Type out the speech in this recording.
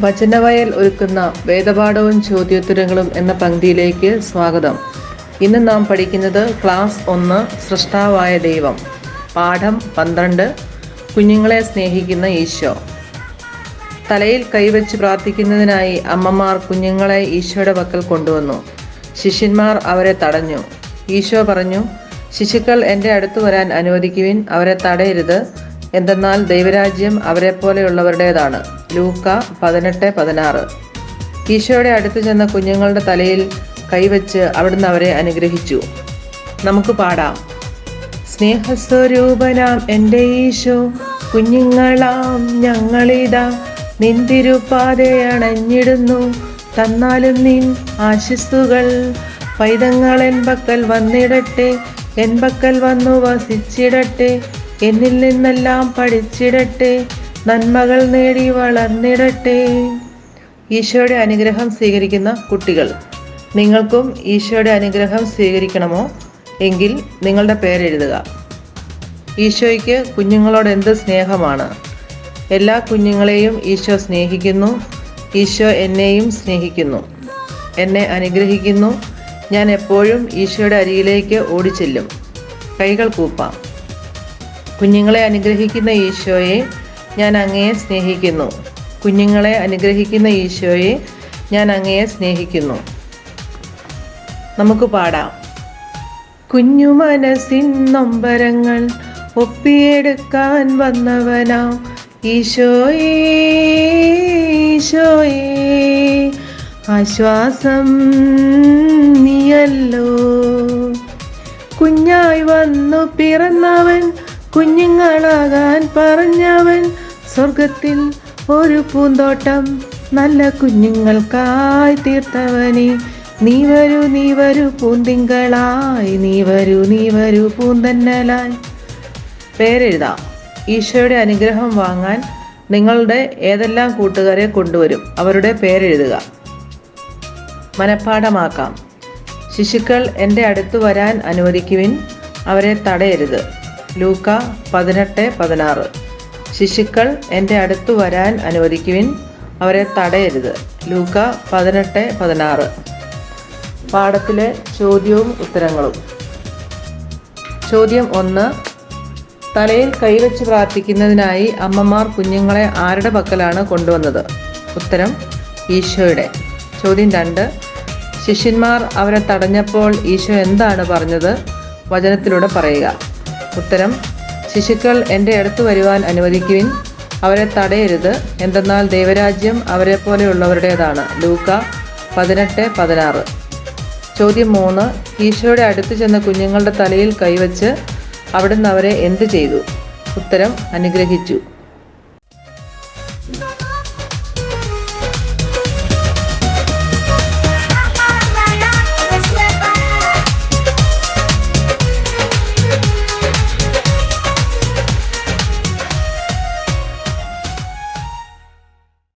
വചനവയൽ ഒരുക്കുന്ന വേദപാഠവും ചോദ്യോത്തരങ്ങളും എന്ന പങ്ക്തിയിലേക്ക് സ്വാഗതം. ഇന്ന് നാം പഠിക്കുന്നത് ക്ലാസ് ഒന്ന് സൃഷ്ടാവായ ദൈവം. പാഠം പന്ത്രണ്ട് കുഞ്ഞുങ്ങളെ സ്നേഹിക്കുന്ന ഈശോ. തലയിൽ കൈവച്ച് പ്രാർത്ഥിക്കുന്നതിനായി അമ്മമാർ കുഞ്ഞുങ്ങളെ ഈശോയുടെ പക്കൽ കൊണ്ടുവന്നു. ശിഷ്യന്മാർ അവരെ തടഞ്ഞു. ഈശോ പറഞ്ഞു ശിശുക്കൾ എന്റെ അടുത്ത് വരാൻ അനുവദിക്കുവിൻ അവരെ തടയരുത്. എന്തെന്നാൽ ദൈവരാജ്യം അവരെ പോലെയുള്ളവരുടേതാണ് ലൂക്ക പതിനെട്ട് പതിനാറ്. ഈശോയുടെ അടുത്ത് ചെന്ന കുഞ്ഞുങ്ങളുടെ തലയിൽ കൈവച്ച് അവിടുന്ന് അവരെ അനുഗ്രഹിച്ചു. നമുക്ക് പാടാം. സ്നേഹസ്വരൂപനാം എന്റെ ഈശോ. കുഞ്ഞുങ്ങളാം ഞങ്ങളിതാ. നിന്തിരുപ്പാതെ അണഞ്ഞിടുന്നു തന്നാലും നിൻ ആശിസ്സുകൾ. പൈതങ്ങൾ എൻ പക്കൽ വന്നിടട്ടെ. എൻ പക്കൽ വന്നു വസിച്ചിടട്ടെ. എന്നിൽ നിന്നെല്ലാം പഠിച്ചിടട്ടെ. നന്മകൾ നേടി വളർന്നിടട്ടെ. ഈശോയുടെ അനുഗ്രഹം സ്വീകരിക്കുന്ന കുട്ടികൾ. നിങ്ങൾക്കും ഈശോയുടെ അനുഗ്രഹം സ്വീകരിക്കണമോ? എങ്കിൽ നിങ്ങളുടെ പേരെഴുതുക ഈശോയ്ക്ക് കുഞ്ഞുങ്ങളോട് എന്ത് സ്നേഹമാണ്? എല്ലാ കുഞ്ഞുങ്ങളെയും ഈശോ സ്നേഹിക്കുന്നു. ഈശോ എന്നെയും സ്നേഹിക്കുന്നു. എന്നെ അനുഗ്രഹിക്കുന്നു. ഞാൻ എപ്പോഴും ഈശോയുടെ അരിയിലേക്ക് ഓടിച്ചെല്ലും. കൈകൾ കൂപ്പാം. കുഞ്ഞുങ്ങളെ അനുഗ്രഹിക്കുന്ന ഈശോയെ ഞാൻ അങ്ങയെ സ്നേഹിക്കുന്നു. കുഞ്ഞുങ്ങളെ അനുഗ്രഹിക്കുന്ന ഈശോയെ ഞാൻ അങ്ങയെ സ്നേഹിക്കുന്നു. നമുക്ക് പാടാം. കുഞ്ഞു മനസ്സിൻ നൊമ്പരങ്ങൾ ഒപ്പിയെടുക്കാൻ വന്നവനാം. ഈശോയേ ആശ്വാസം നീയല്ലോ. കുഞ്ഞായി വന്നു പിറന്നവൻ കുഞ്ഞുങ്ങളാകാൻ പറഞ്ഞവൻ സ്വർഗത്തിൽ ഒരു പൂന്തോട്ടം നല്ല കുഞ്ഞുങ്ങൾക്കായി തീർത്തവനെ നീ വരൂ നീ വരൂ പൂന്തിങ്കളായി. നീ വരൂ നീ വരൂ പൂന്തന്നലായി. പേരെഴുതാം. ഈശോയുടെ അനുഗ്രഹം വാങ്ങാൻ നിങ്ങളുടെ ഏതെല്ലാം കൂട്ടുകാരെ കൊണ്ടുവരും? അവരുടെ പേരെഴുതുക. മനഃപ്പാഠമാക്കാം. ശിശുക്കൾ എന്റെ അടുത്ത് വരാൻ അനുവദിക്കുവിൻ അവരെ തടയരുത്. ലൂക്ക പതിനെട്ട് പതിനാറ്. ശിശുക്കൾ എന്റെ അടുത്ത് വരാൻ അനുവദിക്കുവിൻ അവരെ തടയരുത്. ലൂക്ക പതിനെട്ട് പതിനാറ്. പാഠത്തിലെ ചോദ്യവും ഉത്തരങ്ങളും. ചോദ്യം ഒന്ന്. തലയിൽ കൈവച്ച് പ്രാർത്ഥിക്കുന്നതിനായി അമ്മമാർ കുഞ്ഞുങ്ങളെ ആരുടെ പക്കലാണ് കൊണ്ടുവന്നത്? ഉത്തരം ഈശോയുടെ. ചോദ്യം രണ്ട്. ശിഷ്യന്മാർ അവരെ തടഞ്ഞപ്പോൾ ഈശോ എന്താണ് പറഞ്ഞത്? വചനത്തിലൂടെ പറയുക. ഉത്തരം ശിശുക്കൾ എന്റെ അടുത്ത് വരുവാൻ അനുവദിക്കുവിൻ. അവരെ തടയരുത്. എന്തെന്നാൽ ദൈവരാജ്യം അവരെ പോലെയുള്ളവരുടേതാണ് ലൂക്ക പതിനെട്ട് പതിനാറ്. ചോദ്യം മൂന്ന് ഈശോയുടെ അടുത്ത് ചെന്ന കുഞ്ഞുങ്ങളുടെ തലയിൽ കൈവച്ച് അവിടുന്ന് അവരെ എന്ത് ചെയ്തു? ഉത്തരം അനുഗ്രഹിച്ചു.